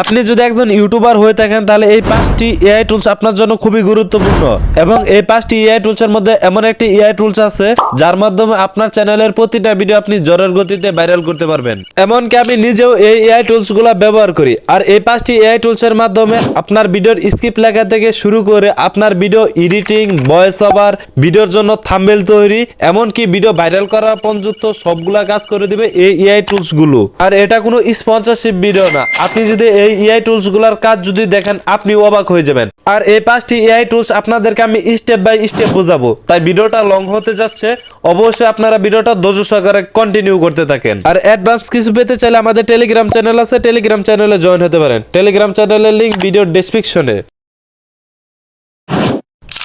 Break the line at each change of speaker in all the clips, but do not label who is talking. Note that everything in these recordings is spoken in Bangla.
আপনি যদি একজন ইউটিউবার হয়ে থাকেন, তাহলে এই পাঁচটি এআই টুলস আপনার জন্য খুবই গুরুত্বপূর্ণ। এবং এই পাঁচটি এআই টুলসের মধ্যে এমন একটি এআই টুলস আছে, যার মাধ্যমে আপনার চ্যানেলের প্রতিটা ভিডিও আপনি জ্বরের গতিতে ভাইরাল করতে পারবেন। এমনকি আমি নিজেও এই এআই টুলসগুলা ব্যবহার করি। আর এই পাঁচটি এআই টুলস এর মাধ্যমে আপনার ভিডিওর স্ক্রিপ্ট লেখা থেকে শুরু করে আপনার ভিডিও এডিটিং ভয়েস ওভার ভিডিওর জন্য থাম্বেল তৈরি, এমনকি ভিডিও ভাইরাল করা পর্যন্ত সবগুলা কাজ করে দিবে এই এআই টুলসগুলো। আর এটা কোনো স্পন্সরশিপ ভিডিও না। আপনি যদি এই এআই টুলসগুলার কাজ যদি দেখেন, আপনি অবাক হয়ে যাবেন। আর এই পাঁচটি এআই টুলস আপনাদেরকে আমি স্টেপ বাই স্টেপ বোঝাবো। তাই ভিডিওটা লং হতে যাচ্ছে। অবশ্যই আপনারা ভিডিওটা ধৈর্য সহকারে কন্টিনিউ করতে থাকেন। আর অ্যাডভান্স কিছু পেতে চাইলে আমাদের টেলিগ্রাম চ্যানেল আছে। টেলিগ্রাম চ্যানেলে জয়েন হতে পারেন। টেলিগ্রাম চ্যানেলের লিংক ভিডিও ডেসক্রিপশনে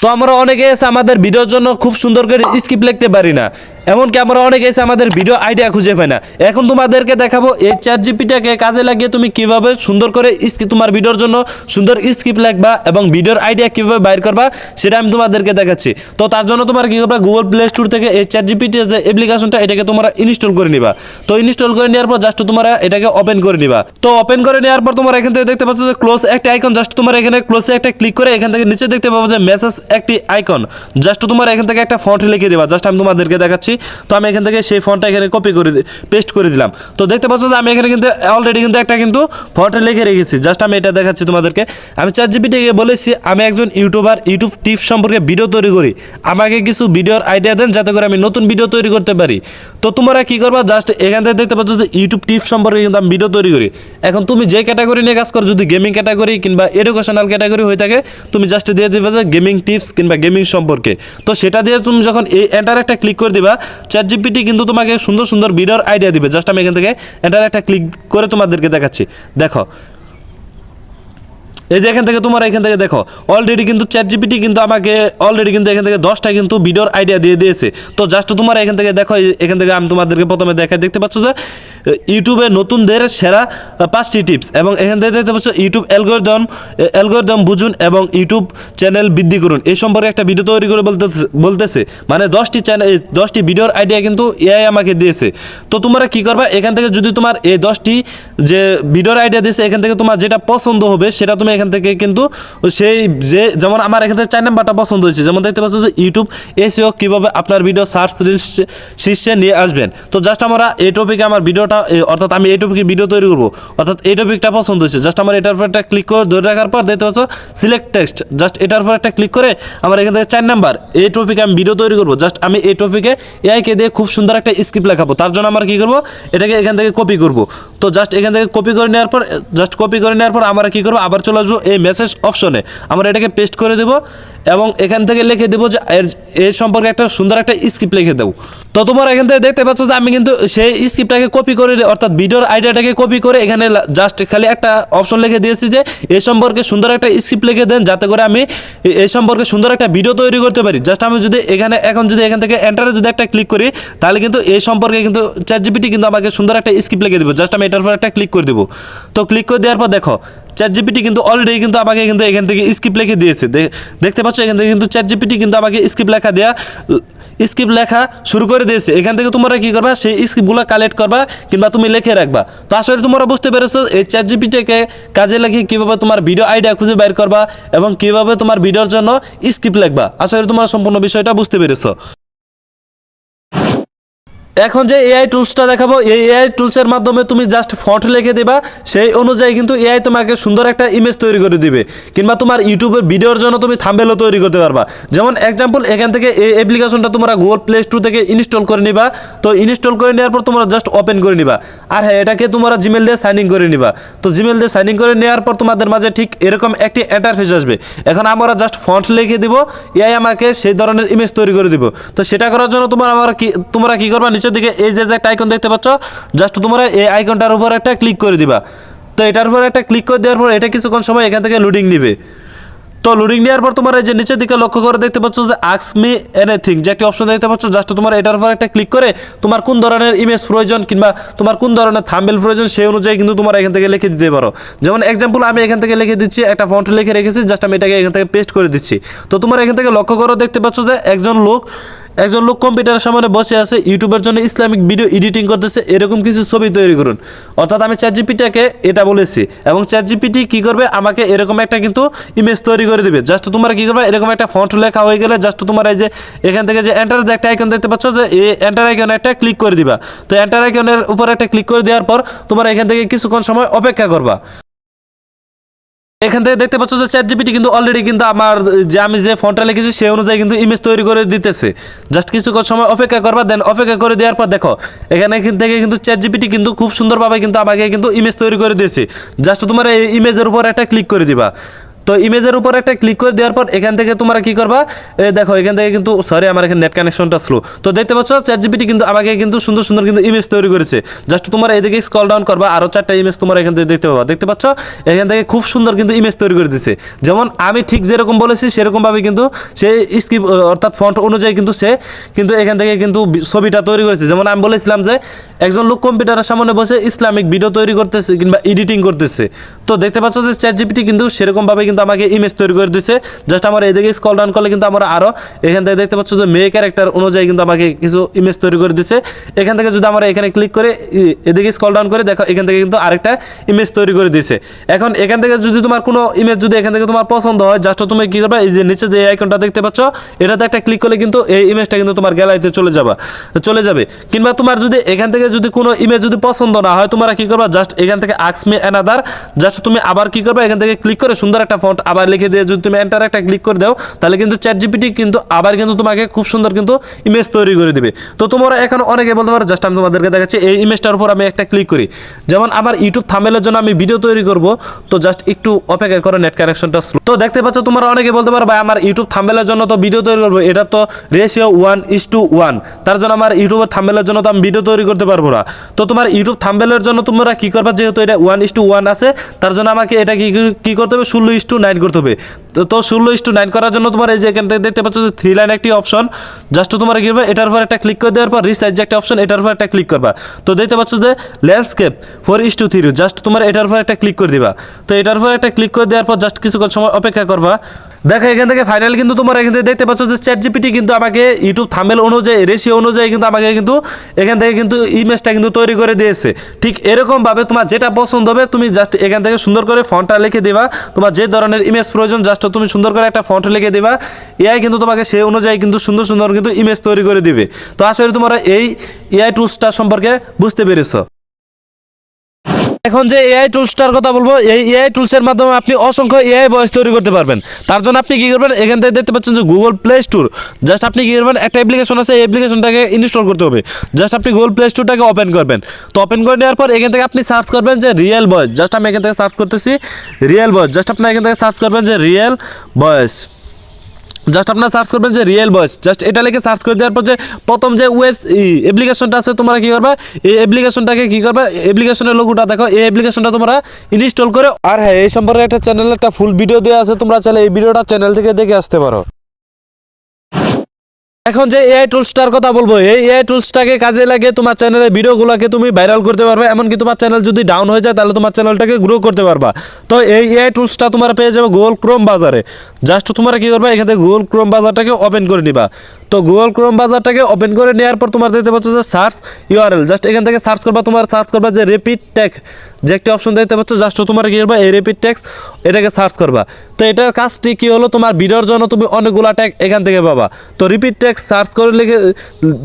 তো আমরা অনেকে এসে আমাদের ভিডিওর জন্য খুব সুন্দর করে স্ক্রিপ্ট লিখতে পারি না। এমনকি আমরা অনেকে এসে আমাদের ভিডিও আইডিয়া খুঁজে পাই না। এখন তোমাদেরকে দেখাবো এই চ্যাট জিপিটাকে কাজে লাগিয়ে তুমি কীভাবে সুন্দর করে তোমার ভিডিওর জন্য সুন্দর স্ক্রিপ্ট লিখবা এবং ভিডিওর আইডিয়া কীভাবে বাইর করবা, সেটা আমি তোমাদেরকে দেখাচ্ছি। তো তার জন্য তোমার কি করবা গুগল প্লে স্টোর থেকে এই চ্যাট জিপিটি যে অ্যাপ্লিকেশনটা এটাকে তোমরা ইনস্টল করে নিবা। তো ইনস্টল করে নেওয়ার পর জাস্ট তোমরা এটাকে ওপেন করে নিবা। তো ওপেন করে নেওয়ার পর তোমরা এখান থেকে দেখতে পাচ্ছ যে ক্লোজ একটা আইকন জাস্ট তোমার এখানে ক্লোজে একটা ক্লিক করে এখান থেকে নিচে দেখতে পাবো যে মেসেজ একটি আইকন জাস্ট তোমার এখান থেকে একটা ফন্ট লিখে দেবা। জাস্ট আমি তোমাদেরকে দেখাচ্ছি। তো আমি এখান থেকে সেই ফন্টটা এখানে কপি করে পেস্ট করে দিলাম। তো দেখতে পাচ্ছ যে আমি এখানে কিন্তু অলরেডি কিন্তু একটা কিন্তু ফন্ট লিখে রেখেছি। জাস্ট আমি এটা দেখাচ্ছি তোমাদেরকে। আমি চার জিবিটিকে বলেছি, আমি একজন ইউটিউবার ইউটিউব টিপস সম্পর্কে ভিডিও তৈরি করি। আমাকে কিছু ভিডিওর আইডিয়া দেন যাতে করে আমি নতুন ভিডিও তৈরি করতে পারি। তো তোমরা কি করবা? জাস্ট এখান থেকে দেখতে পাচ্ছ যে ইউটিউব টিপস সম্পর্কে কিন্তু আমি ভিডিও তৈরি করি। এখন তুমি যে ক্যাটাগরি নিয়ে কাজ করো, যদি গেমিং ক্যাটাগরি কিংবা এডুকেশনাল ক্যাটাগরি হয়ে থাকে, তুমি জাস্ট দিয়ে দিবে যে গেমিং টিপস কিংবা গেমিং সম্পর্কে। তো সেটা দিয়ে তুমি যখন এই এন্টার একটা ক্লিক করে দিবা চ্যাট জিপিটি কিন্তু তোমাকে সুন্দর সুন্দর ভিডিওর আইডিয়া দিবে। জাস্ট আমি এখান থেকে এটার একটা ক্লিক করে তোমাদেরকে দেখাচ্ছি। দেখো। এই যে এখান থেকে তোমার এখান থেকে দেখো অলরেডি কিন্তু চ্যাট জিপিটি কিন্তু আমাকে অলরেডি কিন্তু এখান থেকে দশটা কিন্তু ভিডিওর আইডিয়া দিয়ে দিয়েছে। তো জাস্ট তোমার এখান থেকে দেখো এখান থেকে আমি তোমাদেরকে প্রথমে দেখাই, দেখতে পাচ্ছ যে ইউটিউবে নতুনদের সেরা পাঁচটি টিপস এবং এখান থেকে দেখতে পাচ্ছ ইউটিউব অ্যালগোরিদম অ্যালগোরিদম বুঝুন এবং ইউটিউব চ্যানেল বৃদ্ধি করুন। এই সম্পর্কে একটা ভিডিও তৈরি করে বলতে বলতেছে। মানে দশটি চ্যানেল দশটি ভিডিওর আইডিয়া কিন্তু এআই আমাকে দিয়েছে। তো তোমরা কি করবা? এখান থেকে যদি তোমার এই দশটি যে ভিডিওর আইডিয়া দিয়েছে, এখান থেকে তোমার যেটা পছন্দ হবে, সেটা তুমি এখান থেকে কিন্তু সেই যে, যেমন আমার এখান থেকে চার নাম্বারটা পছন্দ হয়েছে। যেমন দেখতে পাচ্ছ যে ইউটিউব এসিও কীভাবে আপনার ভিডিও সার্চ রিলস শীর্ষে নিয়ে আসবেন। তো জাস্ট আমরা এই টপিকে আমার ভিডিওটা এ, অর্থাৎ আমি এই টপিকে ভিডিও তৈরি করব। অর্থাৎ এই টপিকটা পছন্দ হয়েছে। জাস্ট আমার এটার উপর একটা ক্লিক করে ধরে রাখার পর দেখতে পাচ্ছ সিলেক্ট টেক্সট জাস্ট এটার উপর একটা ক্লিক করে আমার এখান থেকে চার নাম্বার এই টপিকে আমি ভিডিও তৈরি করব। জাস্ট আমি এই টপিকে এআইকে দিয়ে খুব সুন্দর একটা স্ক্রিপ্ট লেখাবো। তার জন্য আমরা কী করব এটাকে এখান থেকে কপি করব। তো জাস্ট এখান থেকে কপি করে নেওয়ার পর জাস্ট কপি করে নেওয়ার পর আমরা কি করব আবার চলে আসব এই মেসেজ অপশনে আমরা এটাকে পেস্ট করে দেবো। এবং এখান থেকে লিখে দেবো যে এর এর সম্পর্কে একটা সুন্দর একটা স্ক্রিপ্ট লিখে দেবো। তো তোমার এখান থেকে দেখতে পাচ্ছ যে আমি কিন্তু সেই স্ক্রিপ্টটাকে কপি করে অর্থাৎ ভিডিওর আইডিয়াটাকে কপি করে এখানে জাস্ট খালি একটা অপশন লিখে দিয়েছি যে এই সম্পর্কে সুন্দর একটা স্ক্রিপ্ট লিখে দেন যাতে করে আমি এ- এই সম্পর্কে সুন্দর একটা ভিডিও তৈরি করতে পারি। জাস্ট আমি যদি এখানে, এখন যদি এখান থেকে এন্টারে যদি একটা ক্লিক করি, তাহলে কিন্তু এই সম্পর্কে কিন্তু চ্যাট জিপিটি কিন্তু আমাকে সুন্দর একটা স্ক্রিপ্ট লিখে দেবো। জাস্ট আমি এটার পর একটা ক্লিক করে দেবো। তো ক্লিক করে দেওয়ার পর দেখো চ্যাট জিপিটি কিন্তু অলরেডি কিন্তু আমাকে কিন্তু এখান থেকে স্ক্রিপ্ট লিখে দিয়েছে। দেখতে পাচ্ছ, এখান থেকে কিন্তু চ্যাট জিপিটি কিন্তু আমাকে স্ক্রিপ্ট লেখা দেয়া স্ক্রিপ্ট লেখা শুরু করে দিয়েছে। এখান থেকে তোমরা কি করবা, সেই স্ক্রিপ্টগুলো কালেক্ট করবা কিংবা তুমি লিখে রাখবা। তো আসলে তোমরা বুঝতে পেরেছ এই চ্যাট জিপিটিকে কাজে লাগিয়ে কীভাবে তোমার ভিডিও আইডিয়া খুঁজে বের করবা এবং কীভাবে তোমার ভিডিওর জন্য স্ক্রিপ্ট লিখবা। আসলে তোমরা সম্পূর্ণ বিষয়টা বুঝতে পেরেছ। এখন যে এআই টুলসটা দেখাবো, এই এআই টুলসের মাধ্যমে তুমি জাস্ট ফন্ট লিখে দিবা, সেই অনুযায়ী কিন্তু এআই তোমাকে সুন্দর একটা ইমেজ তৈরি করে দিবে। কিংবা তোমার ইউটিউবের ভিডিওর জন্য তুমি থাম্বেলও তৈরি করতে পারবা। যেমন এক্সাম্পল এখান থেকে এই অ্যাপ্লিকেশনটা তোমরা গুগল প্লে স্টোর থেকে ইনস্টল করে নিবা। তো ইনস্টল করে নেওয়ার পর তোমরা জাস্ট ওপেন করে নিবা। আর হ্যাঁ এটাকে তোমরা জিমেল দিয়ে সাইন ইন করে নিবা। তো জিমেল দিয়ে সাইন ইন করে নেওয়ার পর তোমাদের মাঝে ঠিক এরকম একটি ইন্টারফেস আসবে। এখন আমরা জাস্ট ফন্ট লিখে দিব। এআই আমাকে সেই ধরনের ইমেজ তৈরি করে দিব। তো সেটা করার জন্য তোমার আমার কি তোমরা কি করবা? নিচের দিকে এই যে যে একটা আইকন দেখতে পাচ্ছ জাস্ট তোমরা এই আইকনটার উপর একটা ক্লিক করে দিবা। তো এটার উপর একটা ক্লিক করে দেওয়ার পর এটা কিছুক্ষণ সময় এখান থেকে লোডিং নিবে। তো লোডিং নেওয়ার পর তোমার এই যে নিচের দিকে লক্ষ্য করে দেখতে পাচ্ছ যে আক্স মি এনিথিং যে একটি অপশন দেখতে পাচ্ছ জাস্ট তোমার এটার উপর একটা ক্লিক করে তোমার কোন ধরনের ইমেজ প্রয়োজন কিংবা তোমার কোন ধরনের থাম্বেল প্রয়োজন সেই অনুযায়ী কিন্তু তোমার এখান থেকে লিখে দিতে পারো। যেমন এক্সাম্পল আমি এখান থেকে লিখে দিচ্ছি, একটা ফন্ট লিখে রেখেছি জাস্ট আমি এটাকে এখান থেকে পেস্ট করে দিচ্ছি। তো তোমার এখান থেকে লক্ষ্য করো, দেখতে পাচ্ছ যে একজন লোক একজন লোক কম্পিউটারের সামনে বসে আছে, ইউটিউবের জন্য ইসলামিক ভিডিও এডিটিং করতেছে, এরকম কিছু ছবি তৈরি করুন। অর্থাৎ আমি চ্যাট জিপিটাকে এটা বলেছি এবং চ্যাট জিপিটি কী করবে? আমাকে এরকম একটা কিন্তু ইমেজ তৈরি করে দিবে। জাস্ট তোমার কী করবে? এরকম একটা ফন্ট লেখা হয়ে গেলে জাস্ট তোমার এই যে এখান থেকে যে এন্টার যে একটা আইকন দেখতে পাচ্ছ যে, এই এন্টার আইকনে একটা ক্লিক করে দিবা। তো এন্টার আইকনের উপর একটা ক্লিক করে দেওয়ার পর তোমার এখান থেকে কিছুক্ষণ সময় অপেক্ষা করবা। এখান থেকে দেখতে পাচ্ছ যে চ্যাট জিপিটি কিন্তু অলরেডি কিন্তু আমার যে আমি যে ফোনটা লিখেছি, সেই অনুযায়ী কিন্তু ইমেজ তৈরি করে দিতেছে। জাস্ট কিছুক্ষণ সময় অপেক্ষা করবা দেন অপেক্ষা করে দেওয়ার পর দেখো, এখানে থেকে কিন্তু চ্যাট জিপিটি কিন্তু খুব সুন্দরভাবে কিন্তু আমাকে কিন্তু ইমেজ তৈরি করে দিয়েছে। জাস্ট তোমার এই ইমেজের উপর একটা ক্লিক করে দিবা। তো ইমেজের উপর একটা ক্লিক করে দেওয়ার পর এখান থেকে তোমরা কি করবা? দেখো, এখান থেকে কিন্তু সরি আমার এখানে নেট কানেকশনটা স্লো তো দেখতে পাচ্ছ চ্যাট জিপিটি কিন্তু আমাকে কিন্তু সুন্দর সুন্দর কিন্তু ইমেজ তৈরি করেছে। জাস্ট তোমার এদিকে স্কল ডাউন করবা আরও চারটা ইমেজ তোমার এখান থেকে দেখতে পাবা। দেখতে পাচ্ছ? এখান থেকে খুব সুন্দর কিন্তু ইমেজ তৈরি করে দিচ্ছে যেমন আমি ঠিক যেরকম বলেছি, সেরকমভাবে কিন্তু সে স্কিপ অর্থাৎ ফন্ট অনুযায়ী কিন্তু সে কিন্তু এখান থেকে কিন্তু ছবিটা তৈরি করেছে। যেমন আমি বলেছিলাম যে, একজন লোক কম্পিউটারের সামনে বসে ইসলামিক ভিডিও তৈরি করতেছে কিংবা এডিটিং করতেছে। তো দেখতে পাচ্ছ যে চ্যাট জিপিটি কিন্তু সেরকমভাবে কিন্তু আমাকে ইমেজ তৈরি করে দিচ্ছে জাস্ট আমার এদিকে স্কল ডাউন করলে কিন্তু আমরা আরও এখান থেকে দেখতে পাচ্ছ যে মেয়ে ক্যারেক্টার অনুযায়ী কিন্তু আমাকে কিছু ইমেজ তৈরি করে দিচ্ছে এখান থেকে যদি আমরা এখানে ক্লিক করে এদিকে স্কল ডাউন করে দেখো, এখান থেকে কিন্তু আরেকটা ইমেজ তৈরি করে দিচ্ছে এখন এখান থেকে যদি তোমার কোনো ইমেজ যদি এখান থেকে তোমার পছন্দ হয় জাস্ট তুমি কী করবে, এই যে নিচে যে আইকনটা দেখতে পাচ্ছ, এটাতে একটা ক্লিক করলে কিন্তু এই ইমেজটা কিন্তু তোমার গ্যালারিতে চলে যাবা, চলে যাবে। কিংবা তোমার যদি এখান থেকে যদি কোনো ইমেজ যদি পছন্দ না হয়, তোমরা কি করবা জাস্ট এখান থেকে আক্স মি অ্যানাদার জাস্ট তুমি আবার কি করবে, এখান থেকে ক্লিক করে সুন্দর একটা ফন্ট আবার লিখে দিয়ে যদি তুমি এন্টার একটা ক্লিক করে দাও, তাহলে কিন্তু চ্যাট জিপিটি কিন্তু আবার কিন্তু তোমাকে খুব সুন্দর কিন্তু ইমেজ তৈরি করে দিবে। তো তোমরা এখন অনেকে বলতে পারো, জাস্ট আমি তোমাদেরকে দেখাচ্ছি, এই ইমেজটার উপর আমি একটা ক্লিক করি। যেমন আমার ইউটিউব থামেলের জন্য আমি ভিডিও তৈরি করব, তো জাস্ট একটু অপেক্ষা করে নেট কানেকশনটা স্লো তো দেখতে পাচ্ছ, তোমরা অনেকে বলতে পারো, ভাই, আমার ইউটিউব থাম্বেলের জন্য তো ভিডিও তৈরি করব। এটা তো ratio one is to one তার জন্য আমার ইউটিউবের থাম্বেলের জন্য তো আমি ভিডিও তৈরি করতে পারব না। তো তোমার ইউটিউব থাম্বেলের জন্য তোমরা কি করবা, যেহেতু এটা ওয়ান ইস টু ওয়ান আছে, তার জন্য আমাকে এটা কি কি করতে হবে? ষোলো ইস টু নাইন করতে হবে। তো তো ষোলো ইস টু নাইন করার জন্য তোমার এই যে এখান থেকে দেখতে পাচ্ছ যে থ্রি লাইন একটি অপশন জাস্ট তোমার কি হবে এটার উপর একটা ক্লিক করে দেওয়ার পর রিসাইজ যে একটা অপশন এটার উপর একটা ক্লিক করবা। তো দেখতে পাচ্ছ যে landscape four is to three just তোমার এটার উপর একটা ক্লিক করে দিবা। তো এটার উপর একটা ক্লিক করে দেওয়ার পর জাস্ট কিছুক্ষণ সময় অপেক্ষা করবা। দেখো, এখান থেকে ফাইনাল কিন্তু তোমার এখান থেকে দেখতে পাচ্ছ যে চ্যাট জিপিটি কিন্তু আমাকে ইউটিউব থামেল অনুযায়ী রেশিও অনুযায়ী কিন্তু আমাকে কিন্তু এখান থেকে কিন্তু ইমেজটা কিন্তু তৈরি করে দিয়েছে। ঠিক এরকমভাবে তোমার যেটা পছন্দ হবে, তুমি জাস্ট এখান থেকে সুন্দর করে ফন্টটা লিখে দিবা। তোমার যে ধরনের ইমেজ প্রয়োজন জাস্ট তুমি সুন্দর করে একটা ফন্ট লিখে দিবা। এআই কিন্তু তোমাকে সেই অনুযায়ী কিন্তু সুন্দর সুন্দর কিন্তু ইমেজ তৈরি করে দিবে। তো আশা করি তোমরা এই এআই টুলসটা সম্পর্কে বুঝতে পেরেছ। এখন যে এআই টুলসটার কথা বলব, এই এআই টুলসের মাধ্যমে আপনি অসংখ্য এআই ভয়েস তৈরি করতে পারবেন। তার জন্য আপনি কী করবেন? এখান থেকে দেখতে পাচ্ছেন যে গুগল প্লে স্টোর জাস্ট আপনি কী করবেন? একটা অ্যাপ্লিকেশন আছে, এই অ্যাপ্লিকেশনটাকে ইনস্টল করতে হবে। জাস্ট আপনি গুগল প্লে স্টোরটাকে ওপেন করবেন। তো ওপেন করে নেওয়ার পর এখান থেকে আপনি সার্চ করবেন যে রিয়েল ভয়েস জাস্ট আমি এখান থেকে সার্চ করতেছি রিয়েল ভয়েস জাস্ট আপনি এখান থেকে সার্চ করবেন যে রিয়েল ভয়েস জাস্ট আপনার সার্চ করবেন যে রিয়েল ভয়েস জাস্ট এটা লিখে সার্চ করে দেওয়ার পর যে প্রথম যে ওয়েব অ্যাপ্লিকেশনটা আছে, তোমরা কি করবে? এই অ্যাপ্লিকেশনটাকে কি করবে? অ্যাপ্লিকেশনের লোগোটা দেখো। এই অ্যাপ্লিকেশনটা তোমরা ইনস্টল করে আর হ্যাঁ এই সম্পর্কে একটা চ্যানেলে একটা ফুল ভিডিও দেওয়া আছে। তোমরা চাইলে এই ভিডিওটা চ্যানেল থেকে দেখে আসতে পারো। এখন যে এআই টুলসটার কথা বলব, এই এআই টুলসটাকে কাজে লাগে তোমার চ্যানেলের ভিডিওগুলোকে তুমি ভাইরাল করতে পারবে, এমনকি তোমার চ্যানেল যদি ডাউন হয়ে যায়, তাহলে তোমার চ্যানেলটাকে গ্রো করতে পারবা। তো এই এআই টুলসটা তোমার পেয়ে যাবে গুগল ক্রোম বাজারে। জাস্ট তোমরা কী করবে, এখান থেকে গুগল ক্রোম বাজারটাকে ওপেন করে নিবা। তো গুগল ক্রোম বাজারটাকে ওপেন করে নেওয়ার পর তোমার দেখতে পাচ্ছ যে সার্চ ইউআরএল জাস্ট এখান থেকে সার্চ করবা, তোমার সার্চ করবা যে রেপিড টেক যে একটি অপশন দেখতে পাচ্ছ জাস্ট তোমার কি করবা এই রেপিড টেক্স এটাকে সার্চ করবা। তো এটার কাজটি কি হলো? তোমার ভিডিওর জন্য তুমি অনেকগুলা ট্যাগ এখান থেকে পাবা। তো রিপিড টেক্স সার্চ করে লিখে,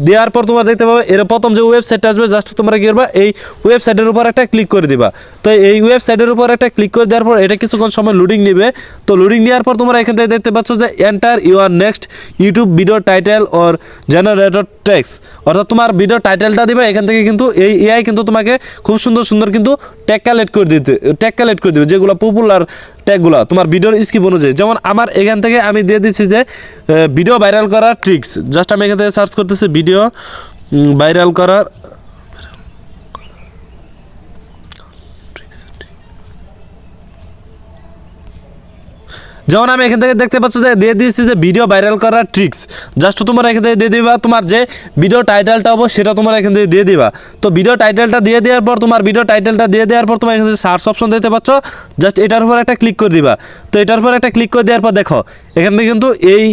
দেওয়ার পর তোমার দেখতে পাবে, এর প্রথম যে ওয়েবসাইটটা আসবে জাস্ট তোমরা কি করবা এই ওয়েবসাইটের উপর একটা ক্লিক করে দিবা। তো এই ওয়েবসাইটের উপর একটা ক্লিক করে দেওয়ার পর এটা কিছুক্ষণ সময় লোডিং নেবে। তো লোডিং নেওয়ার পর তোমরা এখান থেকে দেখতে পাচ্ছ যে enter your next YouTube video title or generator text অর্থাৎ তোমার ভিডিও টাইটেলটা দিবে, এখান থেকে কিন্তু এই এআই কিন্তু তোমাকে খুব সুন্দর সুন্দর কিন্তু ট্যাগ কালেক্ট করে দিতে ট্যাগ কালেক্ট করে দিবে, যেগুলো পপুলার ট্যাগগুলো তোমার ভিডিওর স্কিপ অনুযায়ী। যেমন আমার এখান থেকে আমি দিয়ে দিচ্ছি যে ভিডিও ভাইরাল করার ট্রিক্স জাস্ট আমি এখান থেকে সার্চ করতেছি ভিডিও ভাইরাল করার যেমন আমি এখান থেকে দেখতে পাচ্ছ যে দিয়ে দিয়েছি যে ভিডিও ভাইরাল করার ট্রিক্স জাস্ট তোমার এখান থেকে দিয়ে দিবা, তোমার যে ভিডিও টাইটেলটা হব সেটা তোমার এখান থেকে দিয়ে দিবা। তো ভিডিও টাইটেলটা দিয়ে দেওয়ার পর, তোমার ভিডিও টাইটেলটা দিয়ে দেওয়ার পর, তোমার এখান থেকে সার্চ অপশন দিতে পাচ্ছ জাস্ট এটার উপর একটা ক্লিক করে দিবা। তো এটার উপর একটা ক্লিক করে দেওয়ার পর দেখো, এখান থেকে কিন্তু এই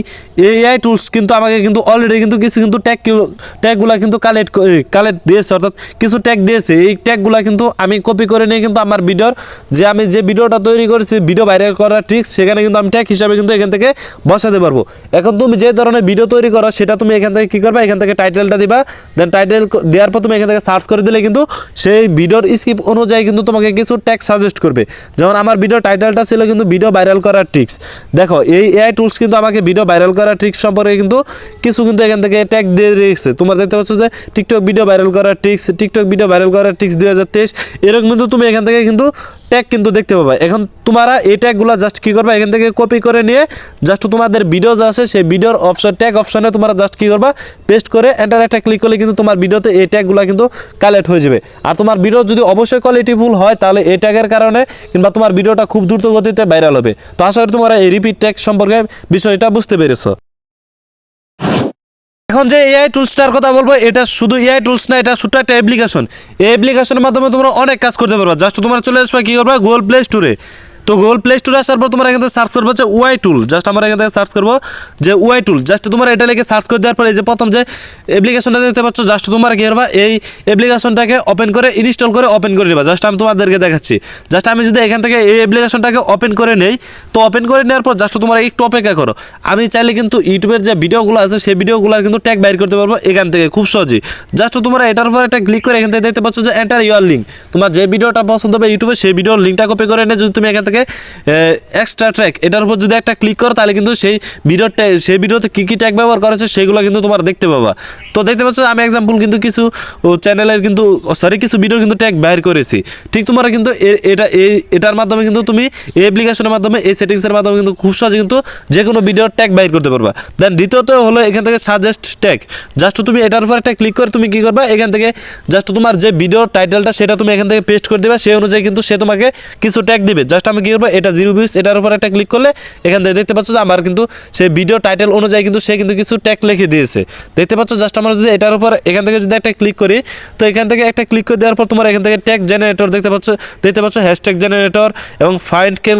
এআই টুলস কিন্তু আমাকে কিন্তু অলরেডি কিন্তু কিছু কিন্তু ট্যাগ ট্যাগগুলো কিন্তু কালেক্ট কালেক্ট দিয়েছে, অর্থাৎ কিছু ট্যাগ দিয়েছে। এই ট্যাগগুলো কিন্তু আমি কপি করে নিয়ে কিন্তু আমার ভিডিওর যে আমি যে ভিডিওটা তৈরি করেছি ভিডিও ভাইরাল করার ট্রিক্স সেখানে কিন্তু আমি ট্যাগ হিসাবে কিন্তু এখান থেকে বসাতে পারব। এখন তুমি যে ধরনের ভিডিও তৈরি করো, সেটা তুমি এখান থেকে কী করবে? এখান থেকে টাইটেলটা দিবা। দেন টাইটেল দেওয়ার পর তুমি এখান থেকে সার্চ করে দিলে কিন্তু সেই ভিডিওর স্কিপ অনুযায়ী কিন্তু তোমাকে কিছু ট্যাগ সাজেস্ট করবে। যেমন আমার ভিডিও টাইটেলটা ছিল কিন্তু ভিডিও ভাইরাল করার ট্রিক্স দেখো, এই এআই টুলস কিন্তু আমাকে ভিডিও ভাইরাল করার ট্রিক্স সম্পর্কে কিন্তু কিছু কিন্তু এখান থেকে ট্যাগ দিয়ে রেখেছে তোমার দেখতে পাচ্ছ যে টিকটক ভিডিও ভাইরাল করার ট্রিক্স টিকটক ভিডিও ভাইরাল করার ট্রিক্স দুই হাজার তেইশ, এরকম কিন্তু তুমি এখান থেকে কিন্তু ট্যাগ কিন্তু দেখতে পাবে। এখন তোমরা এই ট্যাগগুলো জাস্ট কী করবা? এখান থেকে কপি করে নিয়ে জাস্ট তোমাদের ভিডিও যা আছে, সেই ভিডিওর অপশন ট্যাগ অপশনে তোমরা জাস্ট কী করবা? পেস্ট করে এন্টার একটা ক্লিক করলে কিন্তু তোমার ভিডিওতে এই ট্যাগগুলো কিন্তু কালেক্ট হয়ে যাবে। আর তোমার ভিডিও যদি অবশ্যই কোয়ালিটিফুল হয়, তাহলে এই ট্যাগের কারণে কিংবা তোমার ভিডিওটা খুব দ্রুত গতিতে ভাইরাল হবে। তো আশা করি তোমরা এই রিপিট ট্যাগ সম্পর্কে বিষয়টা বুঝতে পেরেছ। এখন যে এআই টুলসটার কথা বলব, এটা শুধু এআই টুলস না, এটা শুধু একটা অ্যাপ্লিকেশন এই অ্যাপ্লিকেশনের মাধ্যমে তোমরা অনেক কাজ করতে পারবা। জাস্ট তোমরা চলে আসবে কী করবা? গুগল প্লে স্টোরে তো গুগল প্লে স্টোরে আসার পর তোমরা এখান থেকে সার্চ করব যে ওয়াই টুল জাস্ট আমরা এখান থেকে সার্চ করব যে ওয়াই টুল জাস্ট তোমরা এটা লিখে সার্চ করে দেওয়ার পরে এই যে প্রথম যে অ্যাপ্লিকেশনটা দেখতে পাচ্ছ জাস্ট তোমরা কী করবা? এই অ্যাপ্লিকেশনটাকে ওপেন করে ইনস্টল করে ওপেন করে নেবা। জাস্ট আমি তোমাদেরকে দেখাচ্ছি। জাস্ট আমি যদি এখান থেকে এই অ্যাপ্লিকেশনটাকে ওপেন করে নেই, তো ওপেন করে নেওয়ার পর জাস্ট তোমরা একটু অপেক্ষা করো। আমি চাইলে কিন্তু ইউটিউবের যে ভিডিওগুলো আছে, সেই ভিডিওগুলো কিন্তু ট্যাগ বাইর করতে পারব এখান থেকে, খুব সহজেই। জাস্ট তোমরা এটার উপর একটা ক্লিক করে এখান থেকে দেখতে পাচ্ছ যে এন্টার ইউর লিঙ্ক তোমার যে ভিডিওটা পছন্দ হবে ইউটিউবে, সেই ভিডিওর লিঙ্কটা কপি করে এনে যদি তুমি এখান থেকে এক্সট্রা ট্র্যাক এটার উপর যদি একটা ক্লিক করো, তাহলে কিন্তু সেই ভিডিওর সেই ভিডিওতে কী কী ট্যাগ ব্যবহার করেছে, সেগুলো কিন্তু তোমার দেখতে পাবা। তো দেখতে পাচ্ছ, আমি এক্সাম্পল কিন্তু কিছু চ্যানেলের কিন্তু সরি কিছু ভিডিও কিন্তু ট্যাগ বাইর করেছি। ঠিক তোমরা কিন্তু এটা এই এটার মাধ্যমে কিন্তু তুমি, এই অ্যাপ্লিকেশনের মাধ্যমে, এই সেটিংসের মাধ্যমে কিন্তু খুব সহজে কিন্তু যে কোনো ভিডিওর ট্যাগ বাইর করতে পারবা। দেন দ্বিতীয়ত হলো এখান থেকে সাজেস্ট ট্যাগ জাস্ট তুমি এটার উপর একটা ক্লিক করে তুমি কি করবা, এখান থেকে জাস্ট তোমার যে ভিডিওর টাইটেলটা সেটা তুমি এখান থেকে পেস্ট করে দেবে, সেই অনুযায়ী কিন্তু সে তোমাকে কিছু ট্যাগ দিবে। জাস্ট আমি কি করব এটা জিরো ভিউস এটার উপর একটা ক্লিক করলে এখান থেকে দেখতে পাচ্ছ যে আমার কিন্তু সেই ভিডিও টাইটেল অনুযায়ী কিন্তু সে কিন্তু কিছু ট্যাগ লিখে দিয়েছে। দেখতে পাচ্ছ জাস্ট আমরা যদি এটার উপর এখান থেকে যদি একটা ক্লিক করি, তো এখান থেকে একটা ক্লিক করে দেওয়ার পর তোমার এখান থেকে ট্যাগ জেনারেটর দেখতে পাচ্ছ দেখতে পাচ্ছ হ্যাশট্যাগ জেনারেটর এবং ফাইন্ড কেল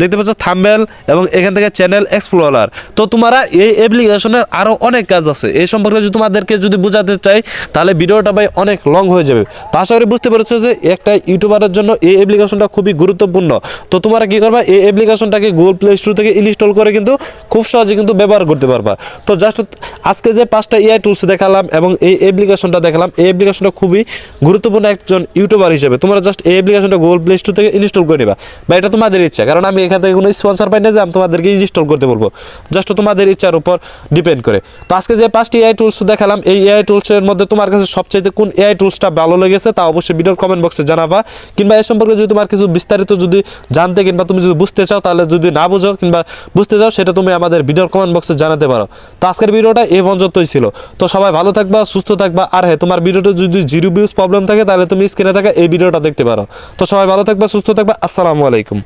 দেখতে পাচ্ছ থাম্বেল এবং এখান থেকে চ্যানেল এক্সপ্লোরার তো তোমরা এই অ্যাপ্লিকেশনের আরও অনেক কাজ আছে। এই সম্পর্কে যদি তোমাদেরকে যদি বোঝাতে চাই, তাহলে ভিডিওটা ভাই অনেক লং হয়ে যাবে। তো আশা করি বুঝতে পেরেছ যে একটা ইউটিউবারের জন্য এই অ্যাপ্লিকেশনটা খুবই গুরুত্বপূর্ণ। তো তোমরা কি করবা? এই অ্যাপ্লিকেশনটাকে গুগল প্লে স্টোর থেকে ইনস্টল করে কিন্তু খুব সহজে কিন্তু ব্যবহার করতে পারবা। তো জাস্ট আজকে যে পাঁচটা এআই টুলস দেখালাম এবং এই অ্যাপ্লিকেশনটা দেখালাম, এই অ্যাপ্লিকেশনটা খুবই গুরুত্বপূর্ণ একজন ইউটিউবার হিসেবে। তোমরা জাস্ট এই অ্যাপ্লিকেশনটা গুগল প্লে স্টোর থেকে ইনস্টল করে নিবা। বা এটা তোমাদের ইচ্ছা, কারণ আমি এখান থেকে কোনো স্পন্সর পাই না যে আমি তোমাদেরকে ইনস্টল করতে বলব। জাস্ট তোমাদের ইচ্ছার উপর ডিপেন্ড করে। তো আজকে যে পাঁচটি এআই টুলস দেখালাম, এই এআই টুলসের মধ্যে তোমার কাছে সবচাইতে কোন এআই টুলসটা ভালো লেগেছে তা অবশ্যই ভিডিওর কমেন্ট বক্সে জানাবা। কিংবা এ সম্পর্কে যদি তোমার কিছু বিস্তারিত যদি জানতে কিংবা তুমি যদি বুঝতে চাও, তাহলে যদি না বুঝো কিংবা বুঝতে চাও, সেটা তুমি আমাদের ভিডিওর কমেন্ট বক্সে জানাতে পারো। তো আজকের ভিডিওটা এই পর্যন্তই ছিল। তো সবাই ভালো থাকবা, সুস্থ থাকবা। আর হ্যাঁ তোমার ভিডিওটা যদি জিরো ভিউজ প্রবলেম থাকে, তাহলে তুমি স্ক্রিনে থাকা এই ভিডিওটা দেখতে পারো। তো সবাই ভালো থাকবা, সুস্থ থাকবা। আসসালামু আলাইকুম।